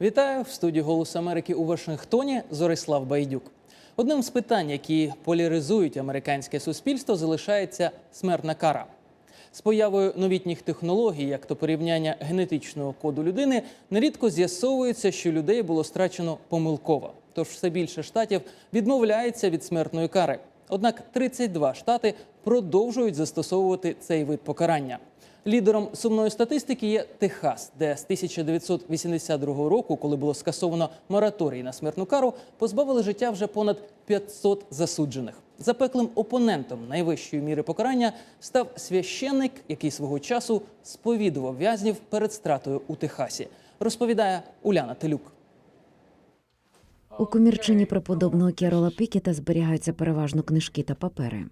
Вітаю в студії Голос Америки у Вашингтоні. Зорислав Байдюк. Одним з питань, які поляризують американське суспільство, залишається смертна кара. З появою новітніх технологій, як то порівняння генетичного коду людини, нерідко з'ясовується, що людей було страчено помилково. Тож все більше штатів відмовляється від смертної кари. Однак 32 штати продовжують застосовувати цей вид покарання. Лідером сумної статистики є Техас, де з 1982 року, коли було скасовано мораторій на смертну кару, позбавили життя вже понад 500 засуджених. Запеклим опонентом найвищої міри покарання став священник, який свого часу сповідував в'язнів перед стратою у Техасі. Розповідає Уляна Телюк. У комірчині преподобного Керола Пікета зберігаються переважно книжки та папери.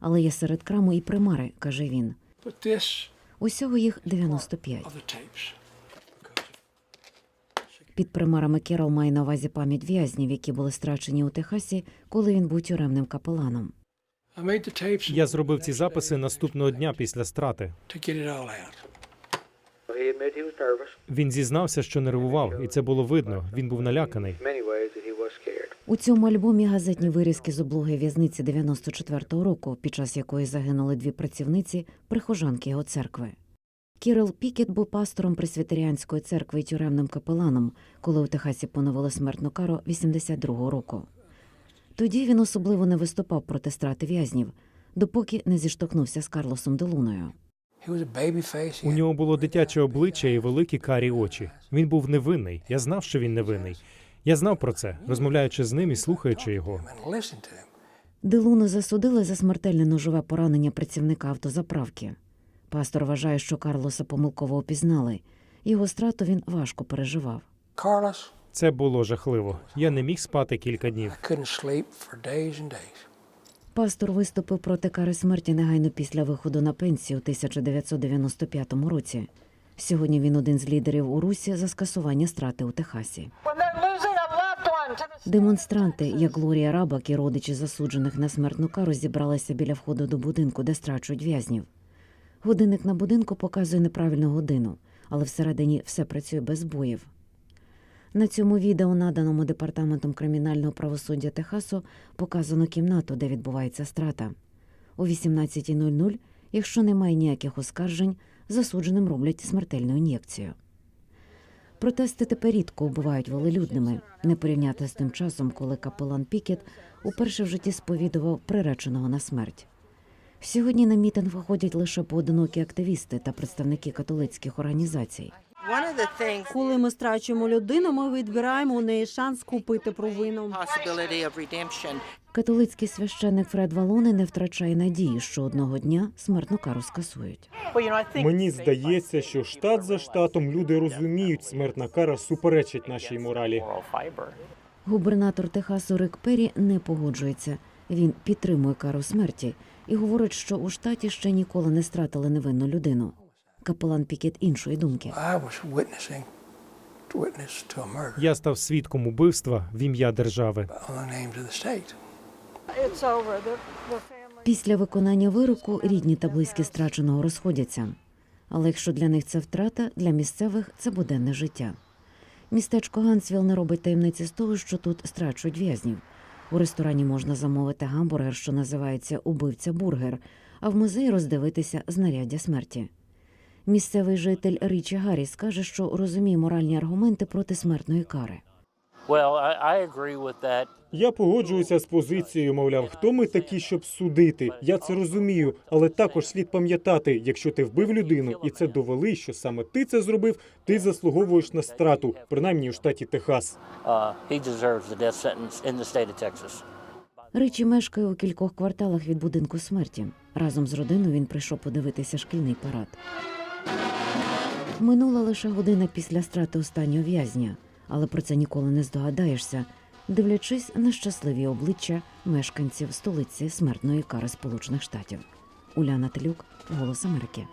Але є серед краму і примари, каже він. Усього їх 95. of the tapes. Під примарами Керол має на увазі пам'ять в'язнів, які були страчені у Техасі, коли він був тюремним капеланом. Я зробив ці записи наступного дня після страти. Він зізнався, що нервував, і це було видно. Він був наляканий. У цьому альбомі газетні вирізки з облоги в'язниці 94-го року, під час якої загинули дві працівниці, прихожанки його церкви. Кірил Пікет був пастором пресвітеріанської церкви і тюремним капеланом, коли у Техасі поновили смертну кару 82-го року. Тоді він особливо не виступав проти страти в'язнів, допоки не зіштовхнувся з Карлосом Делуною. У нього було дитяче обличчя і великі карі очі. Він був невинний. Я знав, що він невинний. Я знав про це, розмовляючи з ним і слухаючи його. Делуну засудили за смертельне ножове поранення працівника автозаправки. Пастор вважає, що Карлоса помилково опізнали. Його страту він важко переживав. Це було жахливо. Я не міг спати кілька днів. Пастор виступив проти кари смерті негайно після виходу на пенсію у 1995 році. Сьогодні він один з лідерів у Русі за скасування страти у Техасі. Демонстранти, як Глорія Рабак і родичі засуджених на смертну кару, зібралися біля входу до будинку, де страчують в'язнів. Годинник на будинку показує неправильну годину, але всередині все працює без збоїв. На цьому відео, наданому департаментом кримінального правосуддя Техасу, показано кімнату, де відбувається страта. О 18.00, якщо немає ніяких оскаржень, засудженим роблять смертельну ін'єкцію. Протести тепер рідко бувають волелюдними, не порівняти з тим часом, коли капелан Пікет уперше в житті сповідував приреченого на смерть. Сьогодні на мітинг виходять лише поодинокі активісти та представники католицьких організацій. Коли ми страчуємо людину, ми відбираємо у неї шанс купити провину. Католицький священник Фред Валони не втрачає надії, що одного дня смертну кару скасують. Well, you know, Мені здається, що штат за штатом люди розуміють, смертна кара суперечить нашій моралі. Губернатор Техасу Рик Перрі не погоджується. Він підтримує кару смерті і говорить, що у штаті ще ніколи не стратили невинну людину. Капелан Пікет іншої думки. Я став свідком убивства в ім'я держави. Після виконання вироку рідні та близькі страченого розходяться. Але якщо для них це втрата, для місцевих це буденне життя. Містечко Гансвіл не робить таємниці з того, що тут страчують в'язнів. У ресторані можна замовити гамбургер, що називається убивця бургер, а в музеї роздивитися знаряддя смерті. Місцевий житель Річі Гарріс каже, що розуміє моральні аргументи проти смертної кари. Я погоджуюся з позицією, мовляв, хто ми такі, щоб судити. Я це розумію, але також слід пам'ятати, якщо ти вбив людину і це довели, що саме ти це зробив, ти заслуговуєш на страту, принаймні у штаті Техас. Uh. Ричі мешкає у кількох кварталах від будинку смерті. Разом з родиною він прийшов подивитися шкільний парад. Минула лише година після страти останнього в'язня, але про це ніколи не здогадаєшся, дивлячись на щасливі обличчя мешканців столиці смертної кари Сполучених Штатів. Уляна Телюк, Голос Америки.